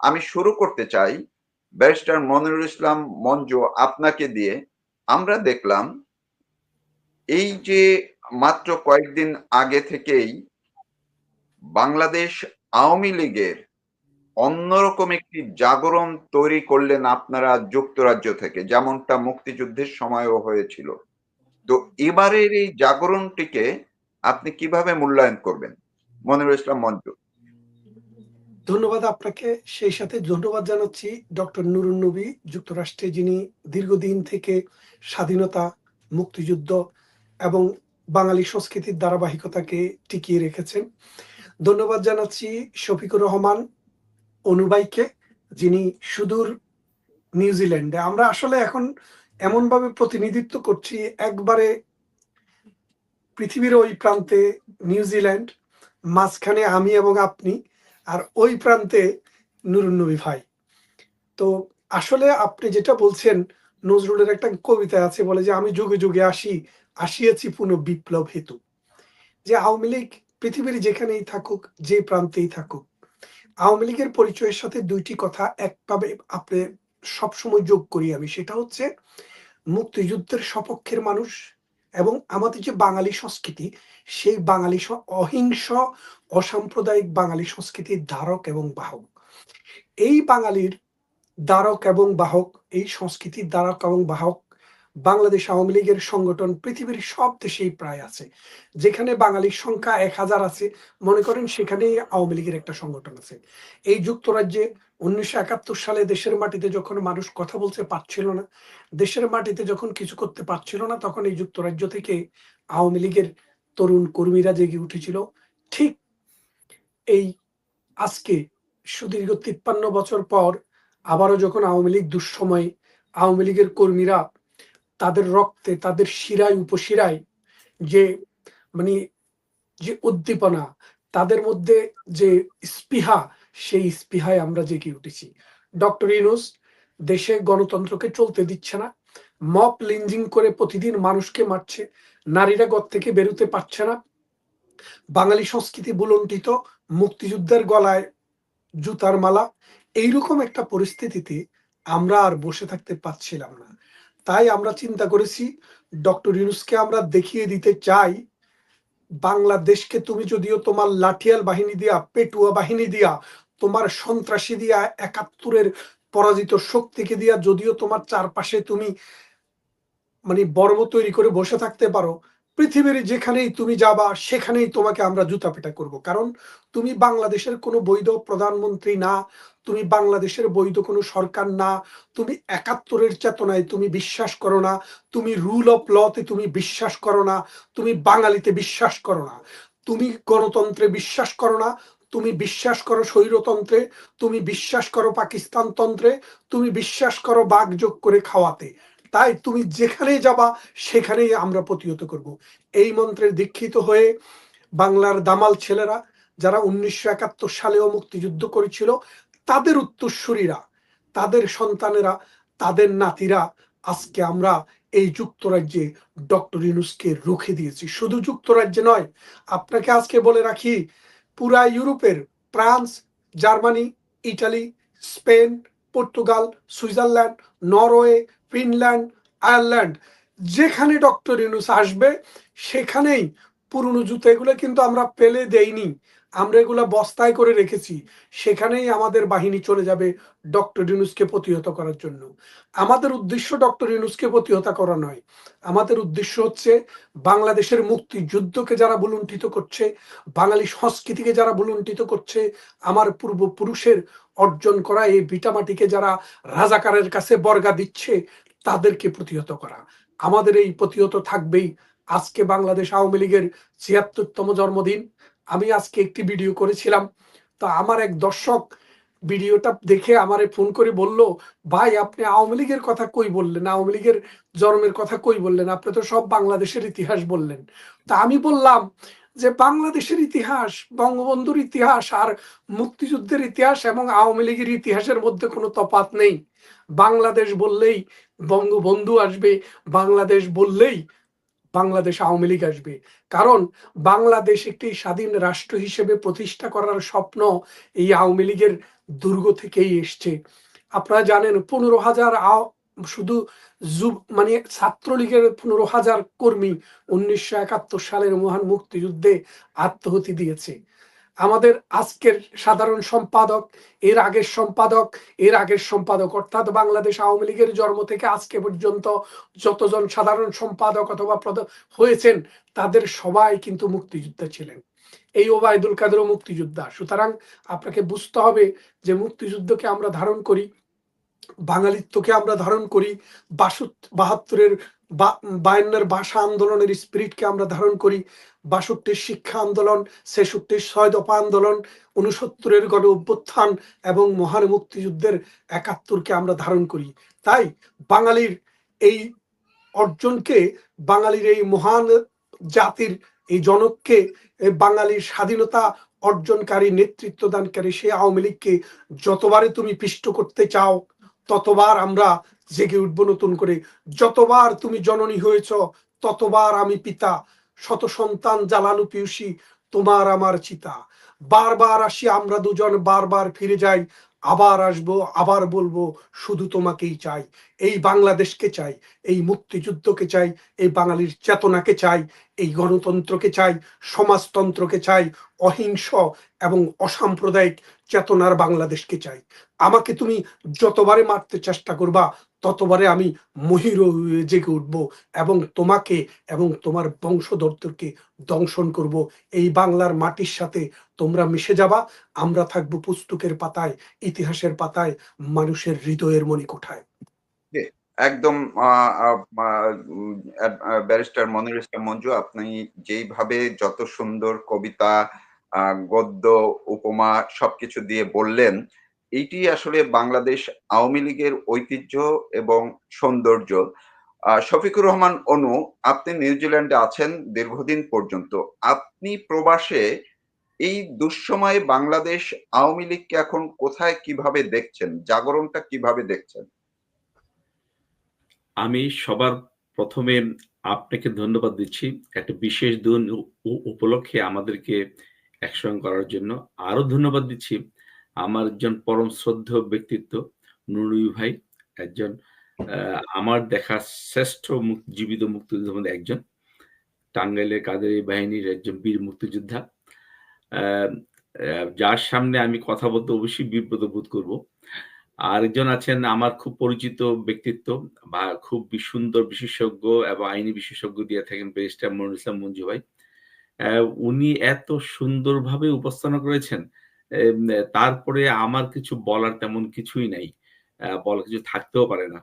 আমি শুরু করতে চাই ব্যারিস্টার মনিরুল ইসলাম মঞ্জু আপনাকে দিয়ে। আমরা দেখলাম এই যে মাত্র কয়েকদিন আগে থেকেই বাংলাদেশ আওয়ামী লীগের অন্যরকম একটি জাগরণ তৈরি করলেন আপনারা যুক্তরাজ্য থেকে, যেমনটা মুক্তিযুদ্ধের সময়ও হয়েছিল। তো এবারের এই জাগরণটিকে আপনি কীভাবে মূল্যায়ন করবেন? মনিরুল ইসলাম মঞ্জু। ধন্যবাদ আপনাকে। সেই সাথে ধন্যবাদ জানাচ্ছি ডক্টর নুরুন নবী, যুক্তরাষ্ট্রে যিনি দীর্ঘদিন থেকে স্বাধীনতা, মুক্তিযুদ্ধ এবং বাঙালি সংস্কৃতির ধারাবাহিকতাকে টিকিয়ে রেখেছেন। ধন্যবাদ জানাচ্ছি শফিকুর রহমান অনুবাইকে, যিনি সুদূর নিউজিল্যান্ডে। আমরা আসলে এখন এমনভাবে প্রতিনিধিত্ব করছি, একবারে পৃথিবীর ওই প্রান্তে নিউজিল্যান্ড, মাঝখানে আমি এবং আপনি। আর ওই প্রান্তে নুরুন্নবী ভাই। তো আসলে আপনি যেটা বলছেন, নজরুলের একটা কবিতা আছে বলে যে, আমি যুগে যুগে আসি, আসিয়াছি পুনঃ বিপ্লব হেতু। যে আওয়ামী লীগ পৃথিবীর যেখানেই থাকুক, যে প্রান্তেই থাকুক, আওয়ামী লীগের পরিচয়ের সাথে দুইটি কথা একভাবে আপনি সবসময় যোগ করি আমি। সেটা হচ্ছে, মুক্তিযুদ্ধের সপক্ষের মানুষ এবং আমাদের যে বাঙালি সংস্কৃতি, সেই বাঙালি অহিংস, অসাম্প্রদায়িক বাঙালি সংস্কৃতির ধারক এবং বাহক। এই বাঙালির দ্বারক এবং বাহক, এই সংস্কৃতির দ্বারক এবং বাহক বাংলাদেশ আওয়ামী লীগের সংগঠন পৃথিবীর সব দেশেই প্রায় আছে। যেখানে বাঙালির সংখ্যা এক হাজার আছে, মনে করেন সেখানেই আওয়ামী লীগের একটা সংগঠন আছে। এই যুক্তরাজ্যে উনিশশো একাত্তর সালে দেশের মাটিতে যখন মানুষ কথা বলতে পারছিল না, দেশের মাটিতে যখন কিছু করতে পারছিল না, তখন এই যুক্তরাজ্য থেকে আওয়ামী লীগের তরুণ কর্মীরা জেগে উঠেছিল। ঠিক এই আজকে সুদীর্ঘ তিপ্পান্ন বছর পর আবারও যখন আওয়ামী লীগ দুঃসময় আওয়ামী লীগের কর্মীরা তাদের রক্তে, তাদের শিরায়, উপশিরায় যে মানে যে উদ্দীপনা, তাদের মধ্যে যে স্পৃহা সেই স্পৃহায় আমরা জেগে উঠেছি। ডক্টর ইনুস দেশে গণতন্ত্রকে চলতে দিচ্ছে না। মপ লিঞ্জিং করে প্রতিদিন মানুষকে মারছে। নারীরা গত থেকে বেরোতে পারছে না। বাঙালি সংস্কৃতি বুলন্টিত মুক্তিযুদ্ধের গলায় জুতার মালা। এইরকম একটা পরিস্থিতিতে আমরা আর বসে থাকতে পারছিলাম না। তাই আমরা চিন্তা করেছি, ডক্টর ইউনুসকে আমরা দেখিয়ে দিতে চাই, বাংলাদেশকে তুমি যদিও তোমার লাঠিয়াল বাহিনী দিয়া, পেটুয়া বাহিনী দিয়া তোমার সন্ত্রাসী দিয়া একাত্তরের পরাজিত শক্তিকে দিয়া যদিও তোমার চারপাশে তুমি মানে বর্ব তৈরি করে বসে থাকতে পারো, পৃথিবীর যেখানেই তুমি যাবা, সেখানেই তোমাকে আমরা জুতা পেটা করব। কারণ তুমি বাংলাদেশের কোনো বৈধ প্রধানমন্ত্রী না, তুমি বাংলাদেশের বৈধ কোনো সরকার না, তুমি একাত্তরের চেতনায় তুমি বিশ্বাস করো না, তুমি রুল অফ লতে তুমি বিশ্বাস করো না, তুমি বাঙালিতে বিশ্বাস করো না, তুমি গণতন্ত্রে বিশ্বাস করো না তুমি বিশ্বাস করো স্বৈরতন্ত্রে, তুমি বিশ্বাস করো পাকিস্তান তন্ত্রে, তুমি বিশ্বাস করো বাঘ যোগ করে খাওয়াতে। তাই তুমি যেখানে যাবা, সেখানেই আমরা প্রতিহত করব। এই মন্ত্রের দীক্ষিত হয়ে বাংলার দামাল ছেলেরা, যারা উনিশশো একাত্তর সালেও মুক্তিযুদ্ধ করেছিল, তাদের উত্তরসূরীরা, তাদের সন্তানেরা, তাদের নাতিরা, আজকে আমরা এই যুক্তরাজ্যে ডক্টর ইনুসকে রুখে দিয়েছি। শুধু যুক্তরাজ্যে নয়, আপনাকে আজকে বলে রাখি পুরা ইউরোপের, France, Germany, Italy, Spain, Portugal, Switzerland, Norway, Finland, Ireland, যেখানে ডক্টর ইউনুস আসবে, সেখানেই পুরনো জুতো এগুলো কিন্তু আমরা পেলে দেইনি। আমরা এগুলো বস্তায় করে রেখেছি, সেখানেই আমাদের বাহিনী চলে যাবে ডক্টর ইউনুসকে প্রতিহত করার জন্য। আমাদের উদ্দেশ্য ডক্টর ইউনুসকে প্রতিহত করা নয়। আমাদের উদ্দেশ্য হচ্ছে বাংলাদেশের মুক্তিযুদ্ধকে যারা বুলুণ্ঠিত করছে, বাঙালি সংস্কৃতিকে যারা বুলুণ্ঠিত করছে, আমার পূর্বপুরুষের অর্জন করা এই ভিটামাটিকে যারা রাজাকারের কাছে বর্গা দিচ্ছে, তাদেরকে প্রতিহত করা। আমাদের এই প্রতিহত থাকবেই আজকে বাংলাদেশ আওয়ামী লীগের ছিয়াত্তরতম জন্মদিন। আমি আজকে একটি ভিডিও করেছিলাম। তো আমার এক দর্শক ভিডিওটা দেখে আমারে ফোন করে বলল, ভাই, আপনি আওয়ামী লীগের কথা কই বললেন? আওয়ামী লীগের জন্মের কথা কই বললেন? আপনি তো সব বাংলাদেশের ইতিহাস বললেন। তা আমি বললাম যে, বাংলাদেশের ইতিহাস, বঙ্গবন্ধুর ইতিহাস আর মুক্তিযুদ্ধের ইতিহাস এবং আওয়ামী লীগের ইতিহাসের মধ্যে কোনো তফাত নেই। বাংলাদেশ বললেই বঙ্গবন্ধু আসবে, বাংলাদেশ বললেই বাংলাদেশ আওয়ামী লীগ আসবে। কারণ বাংলাদেশ একটি স্বাধীন রাষ্ট্র হিসেবে প্রতিষ্ঠা করার স্বপ্ন এই আওয়ামী লীগের দুর্গ থেকেই এসছে। আপনারা জানেন পনেরো হাজার শুধু মানে ছাত্রলীগের পনেরো হাজার কর্মী উনিশশো একাত্তর সালের মহান মুক্তিযুদ্ধে আত্মহতি দিয়েছে। আমাদের আজকের সাধারণ সম্পাদক, এর আগের সম্পাদক, এর আগের সম্পাদক, অর্থাৎ বাংলাদেশ আওয়ামী লীগের জন্ম থেকে আজকে পর্যন্ত যতজন সাধারণ সম্পাদক অথবা হয়েছেন, তাদের সবাই কিন্তু মুক্তিযোদ্ধা ছিলেন। এই ওবায়দুল কাদেরও মুক্তিযোদ্ধা। সুতরাং আপনাকে বুঝতে হবে যে মুক্তিযুদ্ধকে আমরা ধারণ করি বাঙালিত্বকে আমরা ধারণ করি বাহাত্তরের বায়ান্নের ভাষা আন্দোলনের স্পিরিটকে আমরা ধারণ করি, বাষট্টির শিক্ষা আন্দোলন, ছেষট্টির ছয় দফা আন্দোলন উনসত্তরের গণ অভ্যুত্থান এবং মহান মুক্তিযুদ্ধের একাত্তরকে আমরা ধারণ করি। তাই বাঙালির এই অর্জনকে, বাঙালির এই মহান জাতির এই জনককে বাঙালির স্বাধীনতা অর্জনকারী নেতৃত্ব দানকারী সে আওয়ামী লীগকে যতবারে তুমি পিষ্ট করতে চাও ততবার আমরা জেগে উঠবো নতুন করে। যতবার তুমি জননী হয়েছ, ততবার আমি পিতা। শত সন্তান জ্বালানো পিউসি, তোমার আমার চিতা। বারবার আসি আমরা দুজন, বারবার ফিরে যাই। আবার আসব, আবার বলব, শুধু তোমাকেই চাই। এই বাংলাদেশকে চাই, এই মুক্তিযুদ্ধকে চাই, এই বাঙালির চেতনাকে চাই এই গণতন্ত্রকে চাই, সমাজতন্ত্রকে চাই, অহিংস এবং অসাম্প্রদায়িক চেতনার বাংলাদেশকে চাই। আমাকে তুমি যতবারে মারতে চেষ্টা করবা, ততবারে আমি মহির জেগে উঠব এবং তোমাকে এবং তোমার বংশধরদেরকে দংশন করব। এই বাংলার মাটির সাথে তোমরা মিশে যাবা, আমরা থাকব পুস্তকের পাতায়, ইতিহাসের পাতায়, মানুষের হৃদয়ের মণিকোঠায়। একদম ব্যারিস্টার মনির ইসলাম মঞ্জু, আপনি যেইভাবে যত সুন্দর কবিতা গদ্য, উপমা সবকিছু দিয়ে বললেন এইটি আসলে বাংলাদেশ আওয়ামী লীগের ঐতিহ্য এবং সৌন্দর্য। শফিকুর রহমান অনু, আপনি নিউজিল্যান্ডে আছেন দীর্ঘদিন পর্যন্ত। আপনি প্রবাসে এই দুঃসময়ে বাংলাদেশ আওয়ামী লীগকে এখন কোথায় কীভাবে দেখছেন? জাগরণটা কীভাবে দেখছেন? আমি সবার প্রথমে আপনাকে ধন্যবাদ দিচ্ছি একটা বিশেষ দিন উপলক্ষে আমাদেরকে একসঙ্গে করার জন্য। আরও ধন্যবাদ দিচ্ছি আমার একজন পরম শ্রদ্ধ ব্যক্তিত্ব নুরুই ভাই, একজন আমার দেখা শ্রেষ্ঠ জীবিত মুক্তিযোদ্ধার মধ্যে একজন, টাঙ্গাইলের কাদের বাহিনীর একজন বীর মুক্তিযোদ্ধা। যার সামনে আমি কথা বলতে অবশ্যই বিব্রত বোধ করব। আরেকজন আছেন আমার খুব পরিচিত ব্যক্তিত্ব, বা খুব সুন্দর বিশেষজ্ঞ এবং আইনি বিশেষজ্ঞ দিয়ে থাকেন ব্যারিস্টার মনুল ইসলাম মঞ্জু ভাই। উনি এত সুন্দরভাবে উপস্থাপনা করেছেন তারপরে আমার কিছু বলার তেমন কিছুই নাই। বলার কিছু থাকতেও পারে না।